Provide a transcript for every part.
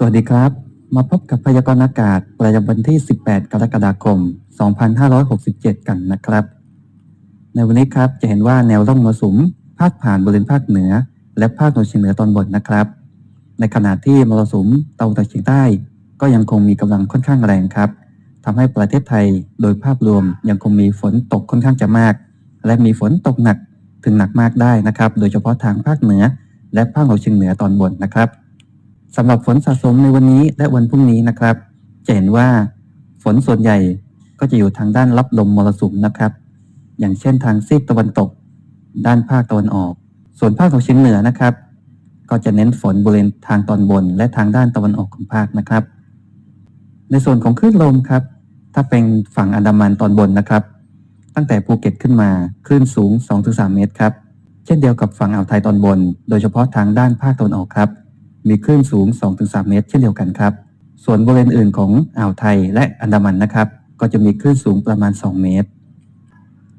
สวัสดีครับ มาพบกับพยากรณ์อากาศประจำวันที่ 18 กรกฎาคม 2567 กันนะครับ ในวันนี้ครับจะเห็นว่าแนวร่องมรสุมพาดผ่านบริเวณภาคเหนือ และภาคตะวันเฉียงเหนือตอนบนนะครับ ในขณะที่มรสุมตะวันตกเฉียงใต้ ก็ยังคงมีกำลังค่อนข้างแรงครับทำให้ประเทศไทยโดยภาพรวมยังคงมีฝนตกค่อนข้างจะมาก และมีฝนตกหนักถึงหนักมากได้นะครับ โดยเฉพาะทางภาคเหนือ และภาคตะวันเฉียงเหนือตอนบนนะครับ สำหรับฝนสะสมในวันนี้และวันพรุ่งนี้นะครับ จะเห็นว่าฝนส่วนใหญ่ก็จะอยู่ทางด้านรับลมมรสุมนะครับ อย่างเช่นทางซีกตะวันตก ด้านภาคตะวันออก ส่วนภาคตะวันออกเฉียงเหนือนะครับ ก็จะเน้นฝนบริเวณทางตอนบนและทางด้านตะวันออกของภาคนะครับ ในส่วนของคลื่นลมครับ ถ้าเป็นฝั่งอันดามันตอนบนนะครับ ตั้งแต่ภูเก็ตขึ้นมาคลื่นสูง 2-3 เมตรครับ เช่นเดียวกับฝั่งอ่าวไทยตอนบน โดยเฉพาะทางด้านภาคตะวันออกครับ มีคลื่นสูง 2-3 เมตร เช่นเดียวกันครับ ส่วนบริเวณอื่นของอ่าวไทยและอันดามันนะครับ ก็จะมีคลื่นสูงประมาณ 2 เมตร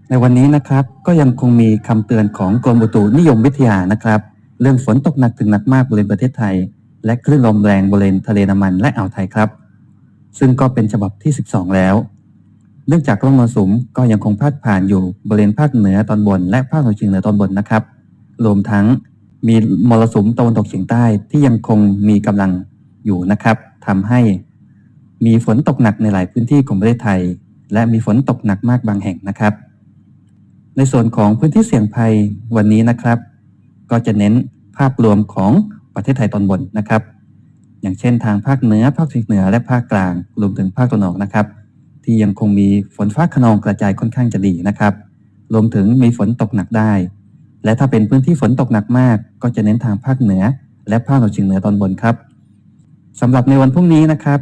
ในวันนี้นะครับก็ยังคงมีคำเตือนของกรมอุตุนิยมวิทยานะครับ เรื่องฝนตกหนักถึงหนักมากบริเวณประเทศไทย และคลื่นลมแรงบริเวณทะเลน้ำมันและอ่าวไทยครับ ซึ่งก็เป็นฉบับที่ 12 แล้วเนื่องจากร่องมรสุมก็ยังคงพาดผ่านอยู่บริเวณภาคเหนือตอนบน และภาคตะวันออกเฉียงเหนือตอนบนนะครับ รวมทั้ง มีมรสุมตะวันตกเฉียงใต้ที่ยังคงมีกำลังอยู่นะครับทำให้มีฝนตกหนักในหลายพื้นที่ของประเทศไทย และมีฝนตกหนักมากบางแห่งนะครับ ในส่วนของพื้นที่เสี่ยงภัยวันนี้นะครับ ก็จะเน้นภาพรวมของประเทศไทยตอนบนนะครับ อย่างเช่นทางภาคเหนือภาคตะวันเหนือและภาคกลางรวมถึงภาคตะวันออกนะครับ ที่ยังคงมีฝนฟ้าขนองกระจายค่อนข้างจะดีนะครับ รวมถึงมีฝนตกหนักได้ และถ้าเป็นพื้นที่ฝนตกหนักมาก ก็จะเน้นทางภาคเหนือ และภาคตะวันออกเฉียงเหนือตอนบนครับสำหรับในวันพรุ่งนี้นะครับ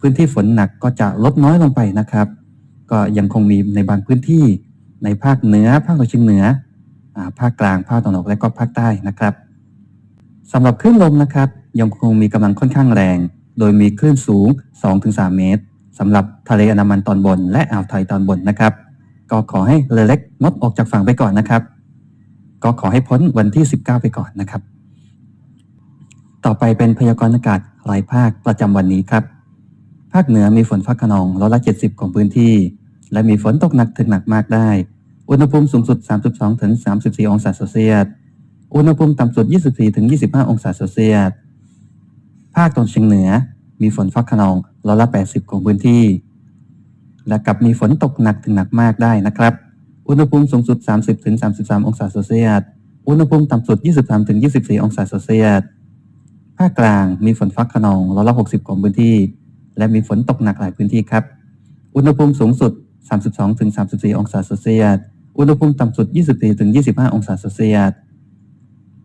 พื้นที่ฝนหนักก็จะลดน้อยลงไปนะครับ ก็ยังคงมีในบางพื้นที่ในภาคเหนือ ภาคตะวันออกเฉียงเหนือภาคกลางภาคตะวันออกและก็ภาคใต้นะครับสำหรับคลื่นลมนะครับ ยังคงมีกำลังค่อนข้างแรง โดยมีคลื่นสูง 2-3 เมตรสำหรับทะเลอันดามันตอนบน และอ่าวไทยตอนบนนะครับ ก็ขอให้เรือเล็กงดออกจากฝั่งไปก่อนนะครับ ก็ขอให้พ้นวันที่ 19 ไปก่อนนะครับ ต่อไปเป็นพยากรณ์อากาศรายภาคประจำวันนี้ครับ ภาคเหนือมีฝนฟ้าขนองร้อยละ 70 ของพื้นที่ และมีฝนตกหนักถึงหนักมากได้ อุณหภูมิสูงสุด 32ถึง34 องศาเซลเซียส อุณหภูมิต่ำสุด 24ถึง25 องศาเซลเซียส ภาคตะวันเฉียงเหนือมีฝนฟ้าขนองร้อยละ 80 ของพื้นที่ และกับมีฝนตกหนักถึงหนักมากได้นะครับ อุณหภูมิสูงสุด 30ถึง33 องศาเซลเซียส อุณหภูมิต่ำสุด 23ถึง24 องศาเซลเซียส ภาคกลางมีฝนฟ้าขนองร้อยละ60 ของพื้นที่ และมีฝนตกหนักหลายพื้นที่ครับ อุณหภูมิสูงสุด 32ถึง34 องศาเซลเซียส อุณหภูมิต่ำสุด 24ถึง25 องศาเซลเซียส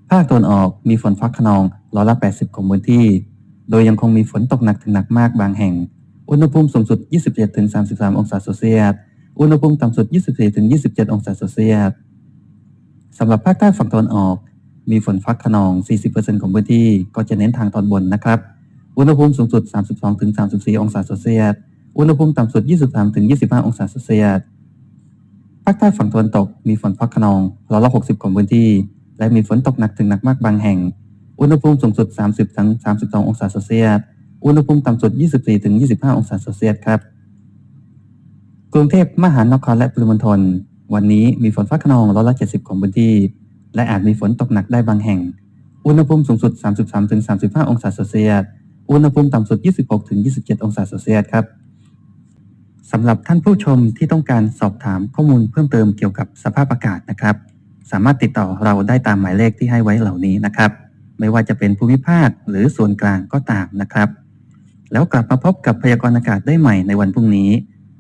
ภาคตะวันออกมีฝนฟ้าขนองร้อยละ80 ของพื้นที่ โดยยังคงมีฝนตกหนักถึงหนักมากบางแห่ง อุณหภูมิสูงสุด 27ถึง33 องศาเซลเซียส อุณหภูมิต่ำสุด 24ถึง27 องศาเซลเซียสสำหรับภาคใต้ฝั่งตะวันออก มีฝนฟ้าขนอง 40%ของพื้นที่ก็จะเน้นทางตอนบนนะครับ อุณหภูมิสูงสุด 32ถึง34 องศาเซลเซียส อุณหภูมิต่ำสุด 23ถึง25 องศาเซลเซียส ภาคใต้ฝั่งตะวันตก มีฝนฟ้าขนองร้อยละ60 ของพื้นที่ และมีฝนตกหนักถึงหนักมากบางแห่ง อุณหภูมิสูงสุด 30ถึง32 องศาเซลเซียส อุณหภูมิต่ำสุด 24ถึง25 องศาเซลเซียสครับ กรุงเทพมหานครและปริมณฑลวันนี้มีฝนฟ้าขนองร้อยละ70 ของพื้นที่ และอาจมีฝนตกหนักได้บางแห่ง อุณหภูมิสูงสุด 33ถึง35 องศาเซลเซียส อุณหภูมิต่ำสุด 26ถึง27 องศาเซลเซียสครับสำหรับท่านผู้ชมที่ต้องการสอบถามข้อมูลเพิ่มเติมเกี่ยวกับสภาพอากาศนะครับ สามารถติดต่อเราได้ตามหมายเลขที่ให้ไว้เหล่านี้นะครับ ไม่ว่าจะเป็นภูมิภาคหรือส่วนกลางก็ตามนะครับ แล้วกลับมาพบกับพยากรณ์อากาศได้ใหม่ในวันพรุ่งนี้